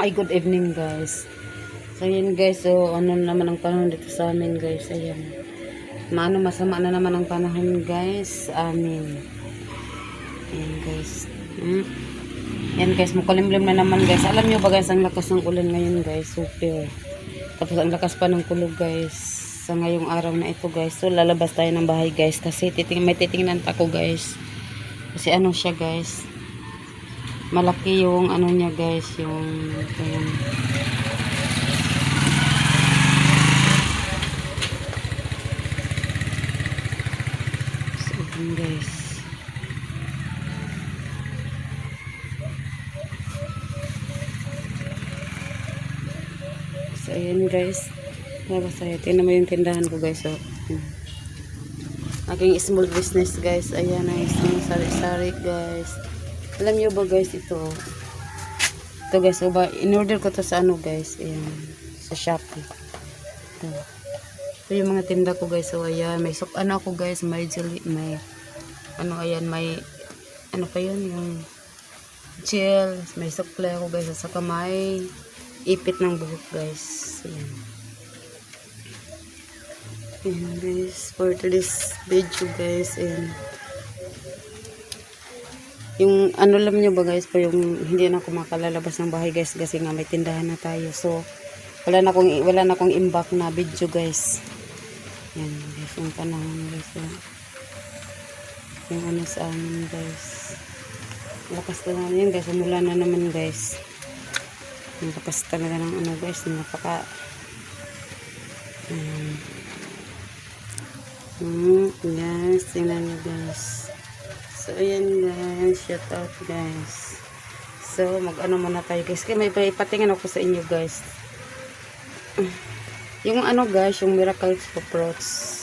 Ay, good evening guys. So, yun guys. So, ano naman ang panahon dito sa amin guys. Ayan. Maano, masama na naman ang panahon guys. Amin. Ayan guys. Hmm? Yan guys, makulimlim na naman guys. Alam nyo ba guys, ang lakas ng ulan ngayon guys. Super. Tapos ang lakas pa ng kulog guys. Sa ngayong araw na ito guys. So, lalabas tayo ng bahay guys. Kasi titing may titingnan ako guys. Kasi ano siya guys malaki yung ano niya guys yung yung so guys. So ayan guys. Labas tayo tingnan mo yung tindahan ko guys so hmm. aking small business guys. Ayan ay isang sari-sari guys alam niyo ba guys ito? Ito guys, uba, in-order ko to sa ano guys, ayan, sa Shopee. Ito. Ito yung mga tinda ko guys, so ayan, may sok ano ako guys, may jelly, may ano ayan, may ano pa yun, yung chill, may sukle ako guys, at saka may ipit ng buhok guys. Ayan. Ayan guys, for today's video guys, ayan yung ano lang nyo ba guys pa yung hindi na ako makalalabas ng bahay guys kasi nga may tindahan na tayo. So wala na akong wala na akong imbak na video guys. Yan guys yung panahon guys yan. yung ano sa amin guys. Lakas talaga yun guys umula na naman guys. Yung lakas talaga ng ano guys napaka um, mm, yes tingnan nyo guys So, ayan guys. Shout out guys. So, mag-ano muna tayo guys. Kaya may ipatingin ako sa inyo guys. Yung ano guys, yung miracle fruits.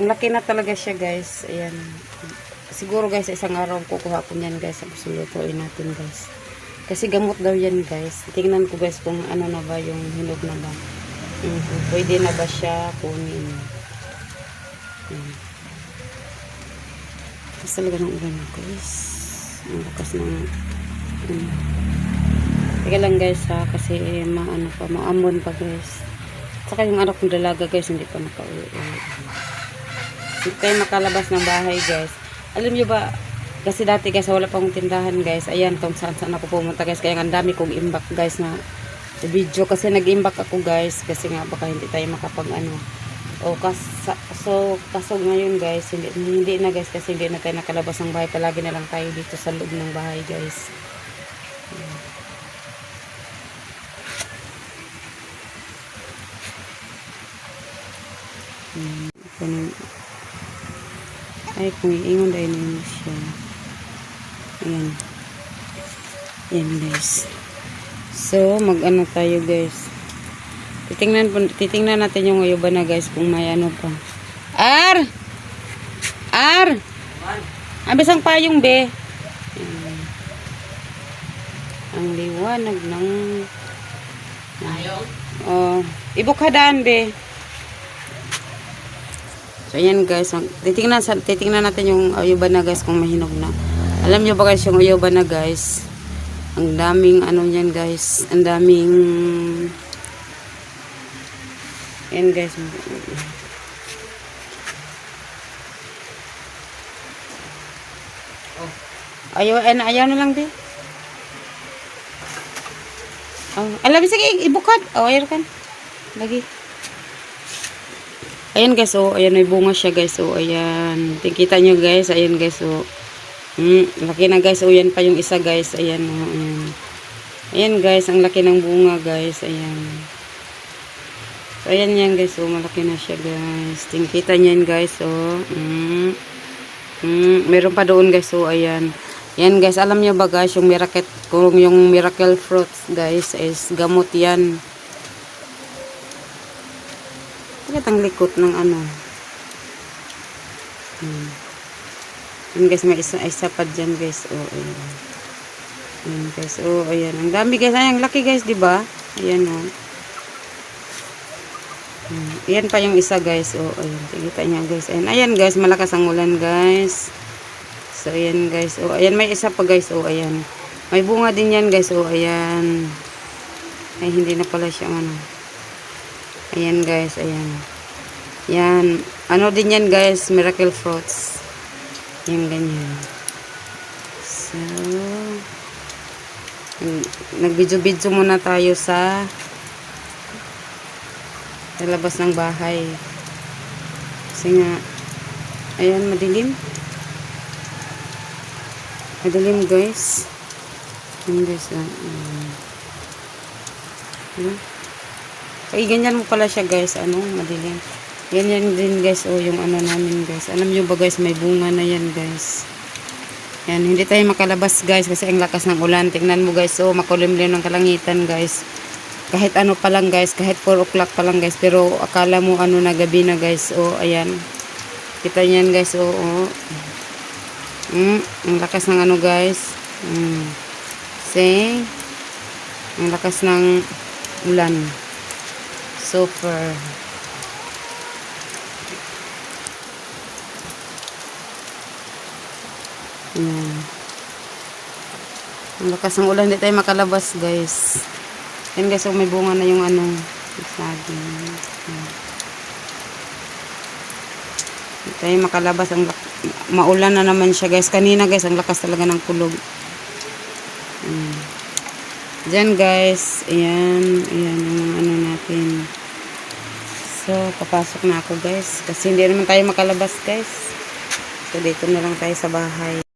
Ang laki na talaga siya guys. Ayan. Siguro guys, isang araw kukuha ko niyan guys. Tapos lutuin natin guys. Kasi gamot daw yan guys. Tingnan ko guys kung ano na ba yung hinog na ba. Mhm. Pwede na ba siya kunin. Ayan. Lakas talaga ng ulan guys. Ang lakas ng um, Teka lang guys ha, kasi eh, maano pa, maamon pa guys. Saka yung anak kong dalaga guys, hindi pa nakauwi. Hindi tayo makalabas ng bahay guys. Alam nyo ba, kasi dati guys, wala pang tindahan guys. Ayan, kung saan saan ako pumunta guys. Kaya ang dami kong imbak guys na video. Kasi nag-imbak ako guys. Kasi nga baka hindi tayo makapag ano. O kas so kaso ngayon guys, hindi, hindi na guys kasi hindi na tayo nakalabas ng bahay. Palagi na lang tayo dito sa loob ng bahay guys. Hmm, ay kung iingon dahil ninyo siya. Ayan. Ayan guys. So, mag-ano tayo guys. Titingnan, titingnan natin yung uyuba na guys kung may ano pa. Ar! Ar! Ang payong be. Ayan. Ang liwanag ng... Oh, ibukhadaan be. So ayan guys, ang- titingnan, titingnan natin yung uyuba na guys kung mahinog na. Alam nyo ba guys yung uyuba na guys? Ang daming ano yan guys, ang daming Ayan guys. Ayaw, ay, ayaw na lang di. Oh, alam sige, ibukad. Oh, ayaw kan. Lagi. Ayan guys, oh, ayan may bunga siya guys. Oh, ayan. Tingkita nyo guys, ayan guys, oh. Hmm, laki na guys. Oh, yan pa yung isa guys. Ayan, oh, ayan. Ayan guys, ang laki ng bunga guys. Ayan. So, ayan yan guys. Oh, malaki na siya guys. Tingkita niyan guys. Oh. Mm. Mm. Meron pa doon guys. Oh, ayan. Yan guys. Alam niyo ba guys, yung miracle, kung yung miracle fruits guys is gamot yan. Bakit ang likot ng ano? Hmm. Yan guys, may isa, isa pa dyan guys. Oh, ayan. Ayan guys. Oh, ayan. Ang dami guys. Ay, ang laki guys, di ba? Ayan oh. Hmm. Ayan pa yung isa guys. Oh, ayan. Tingita niya guys. Ayan, ayan guys. Malakas ang ulan guys. So, ayan guys. Oh, ayan. May isa pa guys. Oh, ayan. May bunga din yan guys. Oh, ayan. Ay, hindi na pala siya ano. Ayan guys, ayan. Yan. Ano din yan guys, miracle fruits. Yan ganyan. So, nagbidyo-bidyo muna tayo sa sa labas ng bahay. Kasi nga, ayan, madilim. Madilim guys. Guys, ah. Um, Ayan. Ay, ganyan mo pala siya guys. Ano, madilim. Yan yan din guys. O, yung ano namin guys. Alam nyo ba guys, may bunga na yan guys. Yan, hindi tayo makalabas guys kasi ang lakas ng ulan. Tingnan mo guys. O, makulimlim ng kalangitan guys. Kahit ano pa lang guys. Kahit 4 o'clock pa lang guys. Pero akala mo ano na gabi na guys. O, ayan. Kita niyan guys. O, o. Mm, ang lakas ng ano guys. Mm. See? Ang lakas ng ulan. Super. Yan. Ang lakas ng ulan, hindi tayo makalabas, guys. Yan, guys, oh, may bunga na yung ano, saging. Yan. Hindi tayo makalabas. Ang maulan na naman siya, guys. Kanina, guys, ang lakas talaga ng kulog. Yan. Diyan, guys. Ayan. Ayan yung ano natin. So, papasok na ako, guys. Kasi hindi naman tayo makalabas, guys. So, dito na lang tayo sa bahay.